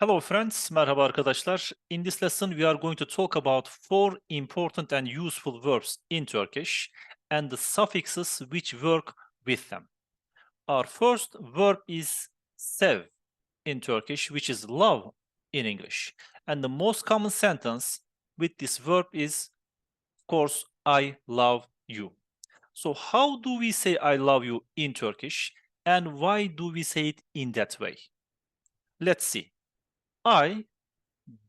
Hello friends, merhaba arkadaşlar. In this lesson we are going to talk about four important and useful verbs in Turkish and the suffixes which work with them. Our first verb is sev in Turkish, which is love in English. And the most common sentence with this verb is, of course, I love you. So how do we say I love you in Turkish and why do we say it in that way? Let's see. I,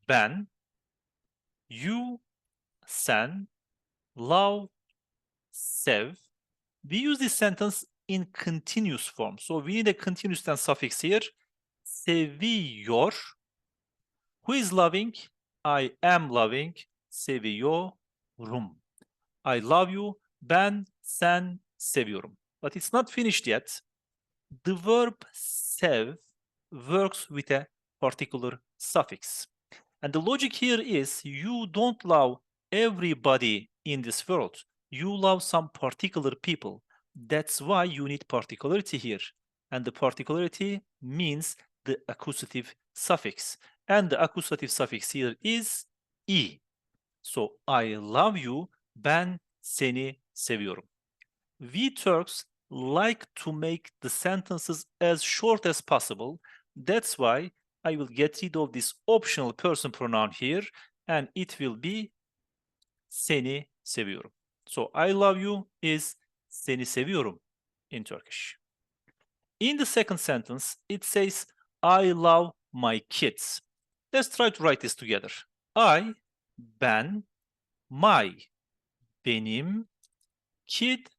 ben, you, sen, love, sev. We use this sentence in continuous form. So we need a continuous tense suffix here. Seviyor. Who is loving? I am loving. Seviyorum. I love you. Ben, sen, seviyorum. But it's not finished yet. The verb sev works with a particular suffix. And the logic here is you don't love everybody in this world. You love some particular people. That's why you need particularity here. And the particularity means the accusative suffix. And the accusative suffix here is i. So I love you, ben seni seviyorum. We Turks like to make the sentences as short as possible. That's why I will get rid of this optional person pronoun here and it will be seni seviyorum. So I love you is seni seviyorum in Turkish. In the second sentence, it says I love my kids. Let's try to write this together. I, ben, my, benim, kid,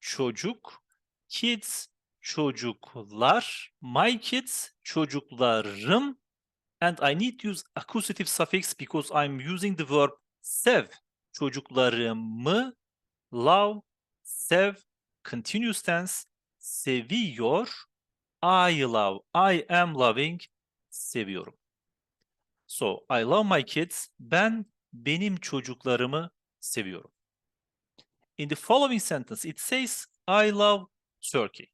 çocuk, kids, çocuklar, my kids, çocuklarım, and I need to use accusative suffix because I'm using the verb sev. Çocuklarımı, love, sev, continuous tense, seviyor, I love, I am loving, seviyorum. So, I love my kids, ben benim çocuklarımı seviyorum. In the following sentence, it says, I love Turkey.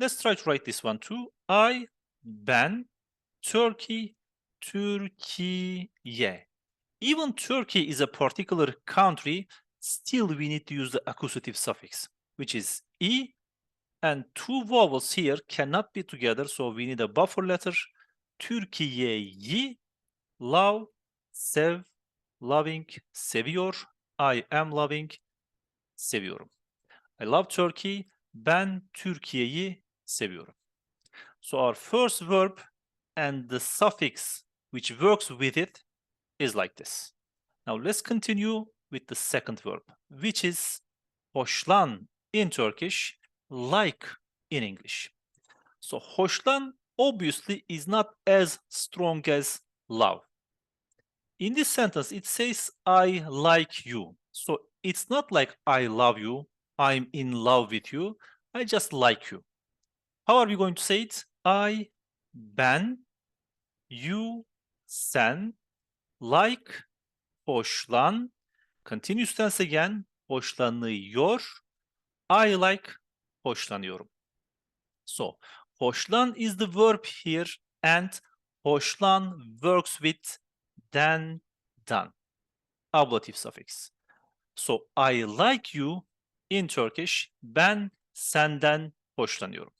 Let's try to write this one too. I, ben, Turkey, Türkiye. Even Turkey is a particular country, still we need to use the accusative suffix, which is e, and two vowels here cannot be together, so we need a buffer letter. Türkiye'yi, love, sev, loving, seviyor, I am loving, seviyorum. I love Turkey, ben Türkiye'yi seviyorum. So our first verb and the suffix which works with it is like this. Now let's continue with the second verb, which is hoşlan in Turkish, like in English. So hoşlan obviously is not as strong as love. In this sentence, it says, I like you. So it's not like I love you, I'm in love with you, I just like you. How are we going to say it? I, ben, you, sen, like, hoşlan, continuous tense again, hoşlanıyor, I like, hoşlanıyorum. So, hoşlan is the verb here and hoşlan works with den, dan. Ablative suffix. So, I like you in Turkish, ben senden hoşlanıyorum.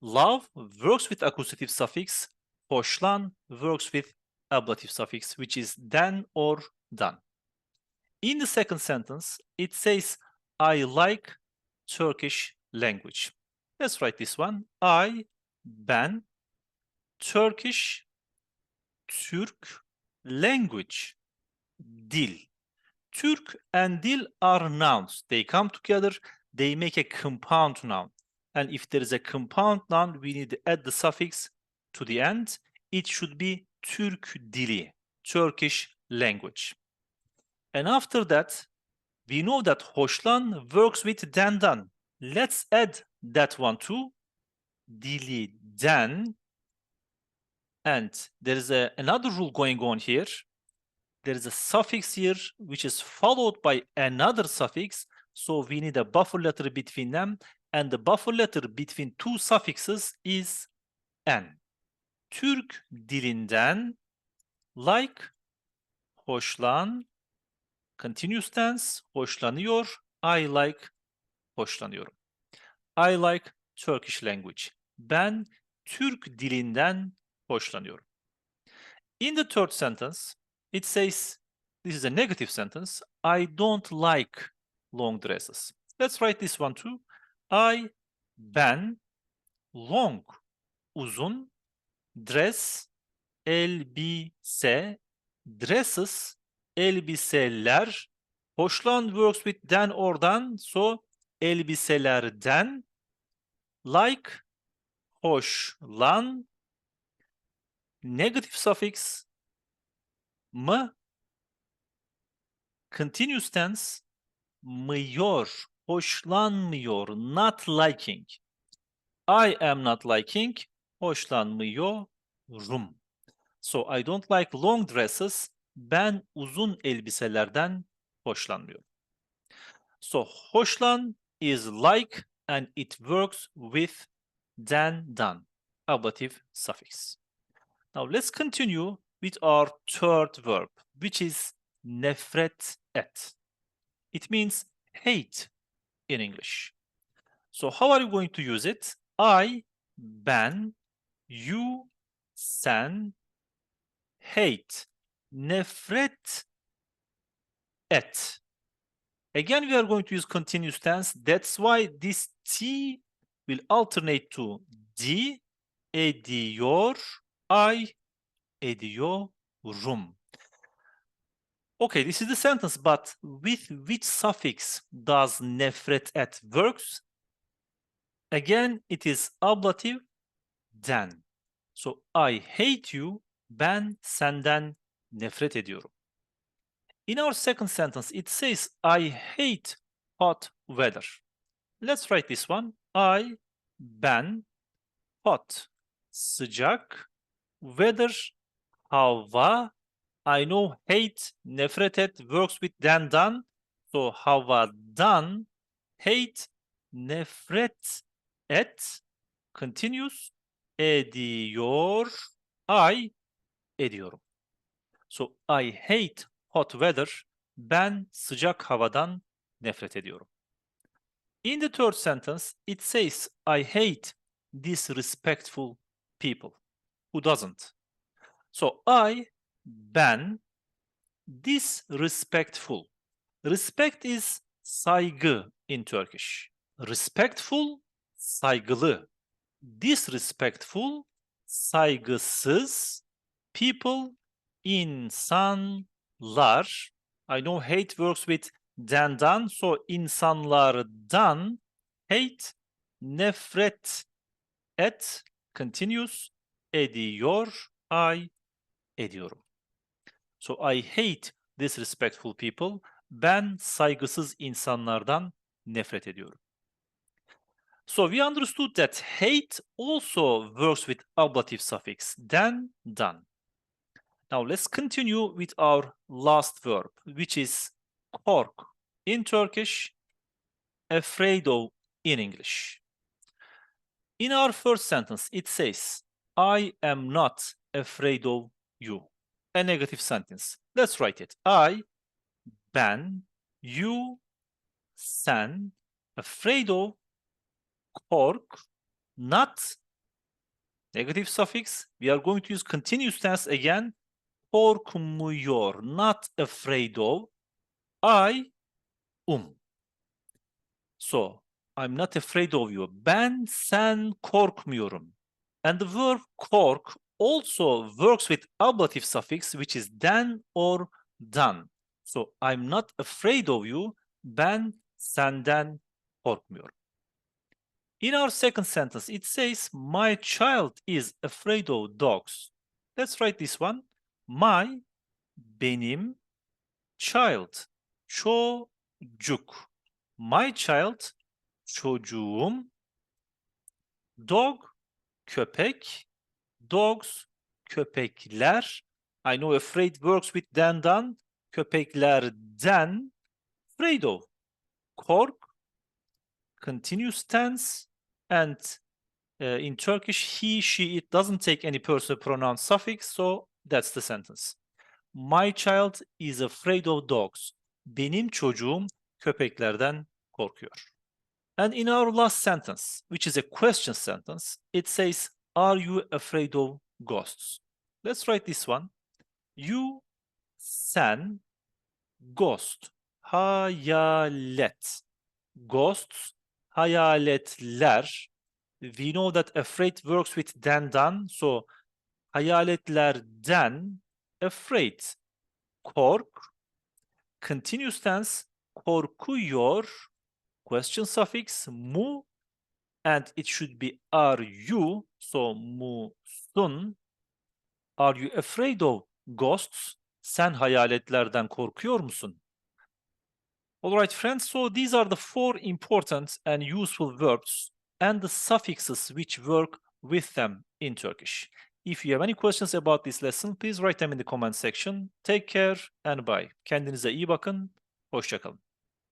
Love works with accusative suffix. Hoşlan works with ablative suffix, which is den or done. In the second sentence, it says, I like Turkish language. Let's write this one. I, ben, Turkish, Türk, language, dil. Türk and dil are nouns. They come together, they make a compound noun. And if there is a compound noun, we need to add the suffix to the end. It should be Türk dili, Turkish language. And after that, we know that hoşlan works with dendan. Let's add that one too. Diliden. And there is a, another rule going on here. There is a suffix here which is followed by another suffix. So we need a buffer letter between them. And the buffer letter between two suffixes is n. Türk dilinden like, hoşlan, continuous tense, hoşlanıyor, I like, hoşlanıyorum. I like Turkish language. Ben Türk dilinden hoşlanıyorum. In the third sentence, it says, this is a negative sentence, I don't like long dresses. Let's write this one too. I, ben, long, uzun, dress, elbise, dresses, elbiseler, hoşlan works with den oradan, so elbiselerden, like, hoşlan, negative suffix, mı, continuous tense, mıyor, hoşlanmıyor, not liking. I am not liking, hoşlanmıyorum. So I don't like long dresses. Ben uzun elbiselerden hoşlanmıyorum. So hoşlan is like and it works with than done. Ablative suffix. Now let's continue with our third verb, which is nefret et. It means hate in English. So how are you going to use it? I, ben, you, sen, hate, nefret et. Again, we are going to use continuous tense. That's why this T will alternate to D, ediyor, I, ediyorum. Okay, this is the sentence, but with which suffix does nefret et works? Again, it is ablative den. So I hate you, ben senden nefret ediyorum. In our second sentence, it says I hate hot weather. Let's write this one. I, ben, hot, sıcak, weather, hava. I know hate, nefret et works with den dan. So havadan, hate, nefret et, continuous, ediyor, I ediyorum. So I hate hot weather. Ben sıcak havadan nefret ediyorum. In the third sentence, it says I hate disrespectful people. Who doesn't? So I, ben, disrespectful. Respect is saygı in Turkish. Respectful, saygılı. Disrespectful, saygısız. People, insanlar. I know hate works with dendan, so insanlardan. Hate, nefret et, continuous, ediyor, I ediyorum. So I hate disrespectful people. Ben saygısız insanlardan nefret ediyorum. So we understood that hate also works with ablative suffix den, done. Now let's continue with our last verb, which is kork in Turkish, afraid of in English. In our first sentence, it says, I am not afraid of you. A negative sentence. Let's write it. I, ben, you, sen, afraid of, kork, not, negative suffix. We are going to use continuous tense again. Korkmuyor, not afraid of. I, um. So, I'm not afraid of you. Ben, sen korkmuyorum. And the verb kork also works with ablative suffix, which is den or dan. So I'm not afraid of you. Ben senden korkmuyorum. In our second sentence, it says, my child is afraid of dogs. Let's write this one. My, benim, child, çocuk. My child, çocuğum. Dog, köpek. Dogs, köpekler. I know afraid works with dendan. Köpeklerden. Afraid of. Kork, continuous tense, and uh, in Turkish, he, she, it doesn't take any personal pronoun suffix, so that's the sentence. My child is afraid of dogs. Benim çocuğum köpeklerden korkuyor. And in our last sentence, which is a question sentence, it says, Are you afraid of ghosts? Let's write this one. You, sen, ghost, hayalet. Ghosts, hayaletler. We know that afraid works with den dan, so hayaletlerden, afraid, kork, continuous tense, korkuyor, question suffix mu, and it should be are you, so musun. Are you afraid of ghosts? Sen hayaletlerden korkuyor musun? Alright friends, so these are the four important and useful verbs and the suffixes which work with them in Turkish. If you have any questions about this lesson, please write them in the comment section. Take care and bye. Kendinize iyi bakın. Hoşçakalın.